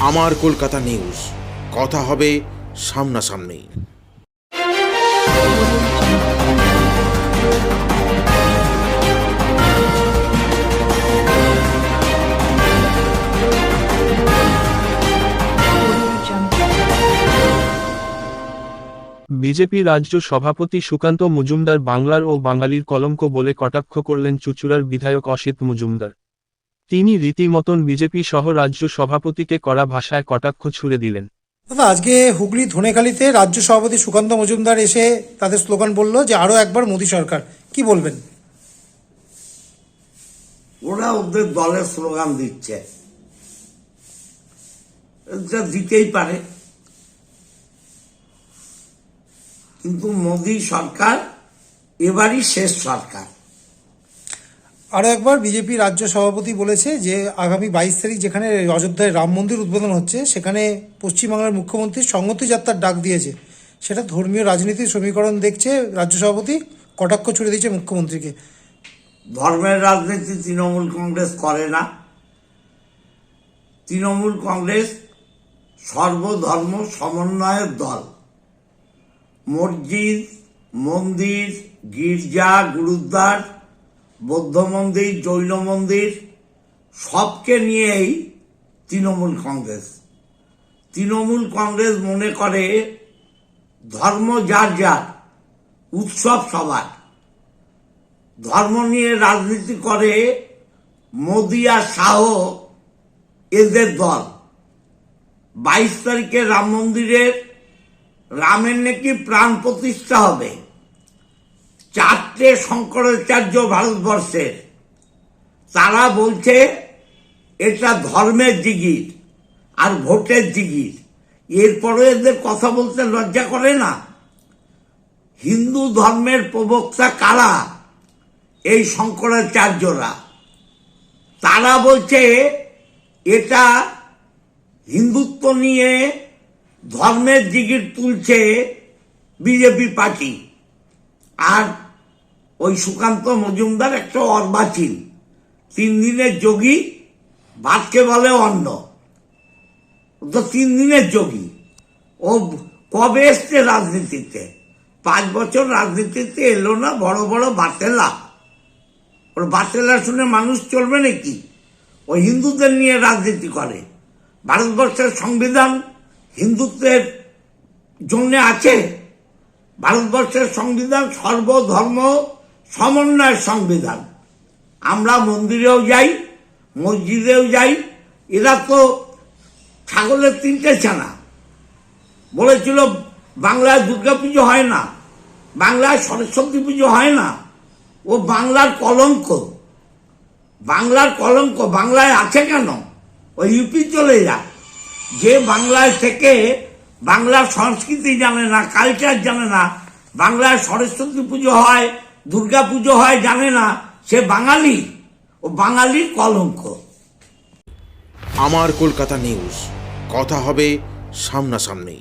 আমার কলকাতা নিউজ। কথা হবে সামনাসামনি। বিজেপি রাজ্য সভাপতি সুকান্ত মজুমদার বাংলার ও বাঙালির কলঙ্ক বলে কটাক্ষ করলেন চুচুড়ার বিধায়ক অসিত মজুমদার। তিনি রীতিমতন বিজেপি সহ রাজ্য সভাপতিকে কড়া ভাষায় কটাক্ষ ছুড়ে দিলেন। দাদা আজকে হুগলি ধনেখালিতে রাজ্য সভাপতি সুকান্ত মজুমদার এসে তাদের স্লোগান বলল যে আরও একবার মোদী সরকার। কি বলবেন? ওরা ওদের দলের স্লোগান দিচ্ছে। দিতেই পারে। কিন্তু মোদী সরকার এবারই শেষ সরকার। আরও একবার বিজেপি রাজ্য সভাপতি বলেছে যে আগামী বাইশ তারিখ যেখানে অযোধ্যায় রাম মন্দির উদ্বোধন হচ্ছে, সেখানে পশ্চিমবাংলার মুখ্যমন্ত্রী সংহতি যাত্রার ডাক দিয়েছে। সেটা ধর্মীয় রাজনীতির সমীকরণ দেখছে রাজ্য সভাপতি, কটাক্ষ ছুড়ে দিয়েছে মুখ্যমন্ত্রীকে। ধর্মের রাজনীতি তৃণমূল কংগ্রেস করে না। তৃণমূল কংগ্রেস সর্বধর্ম সমন্বয়ের দল। মসজিদ, মন্দির, গির্জা, গুরুদ্বার বৌদ্ধ মন্দির, জৈন মন্দির, সবকে নিয়েই তৃণমূল কংগ্রেস। তৃণমূল কংগ্রেস মনে করে ধর্ম যার যার, উৎসব সবার। ধর্ম নিয়ে রাজনীতি করে মোদি আর শাহ এদের দল। বাইশ তারিখে রাম মন্দিরের রামের নাকি প্রাণ প্রতিষ্ঠা হবে। চারটে শঙ্করাচার্য ভারতবর্ষের। তারা বলছে, এটা ধর্মের জিগির আর ভোটের জিগির। এরপরে এদের কথা বলতে লজ্জা করে না? হিন্দু ধর্মের প্রবক্তা কারা এই শঙ্করাচার্যরা? তারা বলছে, এটা হিন্দুত্ব নিয়ে ধর্মের জিগির তুলছে বিজেপি পার্টি। আর ওই সুকান্ত মজুমদার একটা অর্বাচীন। তিন দিনের যোগী, ভাতকে বলে অন্ন। তো তিন দিনের যোগী। ও কবে এসছে রাজনীতিতে? পাঁচ বছর রাজনীতিতে এলো না, বড় বড় বাতেলা। ওর বাতেলা শুনে মানুষ চলবে নাকি? ও হিন্দুদের নিয়ে রাজনীতি করে। ভারতবর্ষের সংবিধান হিন্দুত্বের জন্য আছে? ভারতবর্ষের সংবিধান সর্বধর্ম সমন্বয়ের সংবিধান। আমরা মন্দিরেও যাই, মসজিদেও যাই, এরা তো ছাগলের তিনটে ছানা। বলেছিল, বাংলায় দুর্গা পুজো হয় না, বাংলায় সরস্বতী পুজো হয় না, ও বাংলার কলঙ্ক। বাংলার কলঙ্ক, বাংলায় আছে কেন? ও ইউপি চলে যা যে বাংলায় থেকে বাংলার সংস্কৃতি জানে না কালচার জানে না বাংলার সরস্বতী পুজো হয়, দুর্গা পুজো হয়, জানে না, সে বাঙালি। ও বাঙালির কলঙ্ক। আমার কলকাতা নিউজ কথা হবে সামনাসামনি।